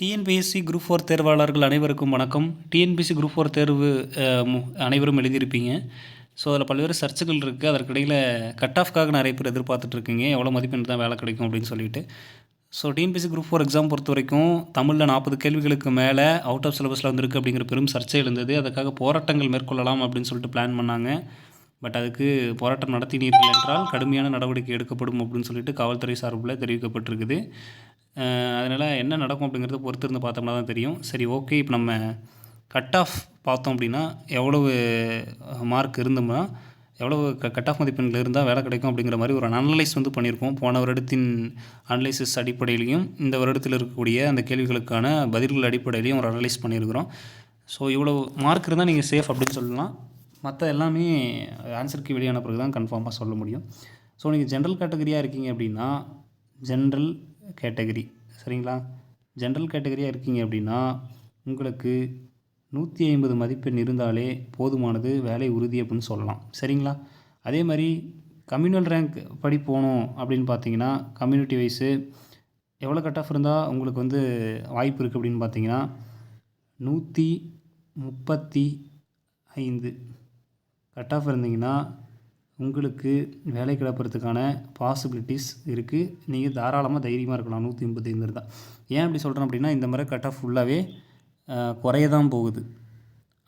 TNPSC group four தேர்வாளர்கள் அனைவருக்கும் வணக்கம். TNPSC group four தேர்வு அனைவரும் எழுதியிருப்பீங்க. ஸோ அதில் பல்வேறு சர்ச்சைகள் இருக்குது அதற்கிடையில் கட் ஆஃப்காக நிறைய பேர் எதிர்பார்த்துட்ருக்கீங்க எவ்வளோ மதிப்பெண் தான் வேலை கிடைக்கும் அப்படின்னு சொல்லிட்டு. So TNPSC group four exam பொறுத்த வரைக்கும் தமிழில் நாற்பது கேள்விகளுக்கு மேலே அவுட் ஆஃப் சிலபஸில் வந்திருக்கு அப்படிங்கிற பெரும் சர்ச்சை எழுந்தது. அதுக்காக போராட்டங்கள் மேற்கொள்ளலாம் அப்படின்னு சொல்லிட்டு பிளான் பண்ணாங்க. பட் அதுக்கு போராட்டம் நடத்தினீர்கள் என்றால் கடுமையான நடவடிக்கை எடுக்கப்படும் அப்படின்னு சொல்லிட்டு காவல்துறை சார்பில் தெரிவிக்கப்பட்டிருக்குது. அதனால் என்ன நடக்கும் அப்படிங்கிறத பொறுத்து இருந்து பார்த்தோம்னா தான் தெரியும். சரி ஓகே இப்போ நம்ம கட் ஆஃப் பார்த்தோம் அப்படின்னா எவ்வளவு மார்க் இருந்தோம்னா எவ்வளவு க கட் ஆஃப் மதிப்பெண்கள் இருந்தால் வேலை கிடைக்கும் அப்படிங்கிற மாதிரி ஒரு அனலைஸ் வந்து பண்ணியிருக்கோம். போன வருடத்தின் அனலைசிஸ் அடிப்படையிலையும் இந்த வருடத்தில் இருக்கக்கூடிய அந்த கேள்விகளுக்கான பதில்கள் அடிப்படையிலையும் ஒரு அனலைஸ் பண்ணியிருக்கிறோம். ஸோ இவ்வளோ மார்க் இருந்தால் நீங்கள் சேஃப் அப்படின்னு சொல்லலாம். மற்ற எல்லாமே ஆன்சருக்கு வெளியான பிறகு தான் கன்ஃபார்மாக சொல்ல முடியும். ஸோ நீங்கள் ஜென்ரல் கேட்டகரியாக இருக்கீங்க அப்படின்னா ஜென்ரல் கேட்டகரி. சரிங்களா? ஜென்ரல் கேட்டகரியாக இருக்கீங்க அப்படின்னா உங்களுக்கு நூற்றி ஐம்பது மதிப்பெண் இருந்தாலே போதுமானது வேலை உறுதி அப்படின்னு சொல்லலாம். சரிங்களா? அதே மாதிரி கம்யூனல் ரேங்க் படி போகணும் அப்படின்னு பார்த்தீங்கன்னா கம்யூனிட்டி வைஸு எவ்வளோ கட் ஆஃப் இருந்தால் உங்களுக்கு வந்து வாய்ப்பு இருக்குது அப்படின்னு பார்த்தீங்கன்னா நூற்றி முப்பத்தி ஐந்து. கட் ஆஃப் இருந்தீங்கன்னா உங்களுக்கு வேலை கிடப்பறதுக்கான பாசிபிலிட்டிஸ் இருக்குது நீங்கள் தாராளமாக தைரியமாக இருக்கலாம். நூற்றி முப்பத்தைந்து இருந்தால் ஏன் அப்படி சொல்கிறேன் அப்படின்னா இந்த மாதிரி கட் ஆஃப் ஃபுல்லாகவே குறைய தான் போகுது.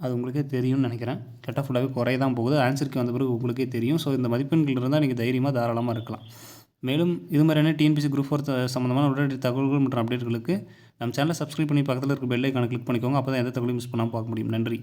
அது உங்களுக்கே தெரியும்னு நினைக்கிறேன். கட் ஆஃப் ஃபுல்லாகவே குறைய தான் போகுது ஆன்சருக்கு வந்த பிறகு உங்களுக்கே தெரியும். ஸோ இந்த மதிப்பெண்கள் இருந்தால் நீங்கள் தைரியமாக தாராளமாக இருக்கலாம். மேலும் இது மாதிரியான டிஎன்பிசி குரூப் ஃபோர் சம்மந்தமான உடனடி தகவல்கள் மற்றும் அப்டேட்களுக்கு நம்ம சேனலை சப்ஸ்கிரைப் பண்ணி பக்கத்தில் இருக்க பெல்லைக்கான கிளிக் பண்ணிக்கோங்க. அப்போ தான் எந்த தகவலையும் மிஸ் பண்ணாமல் பார்க்க முடியும். நன்றி.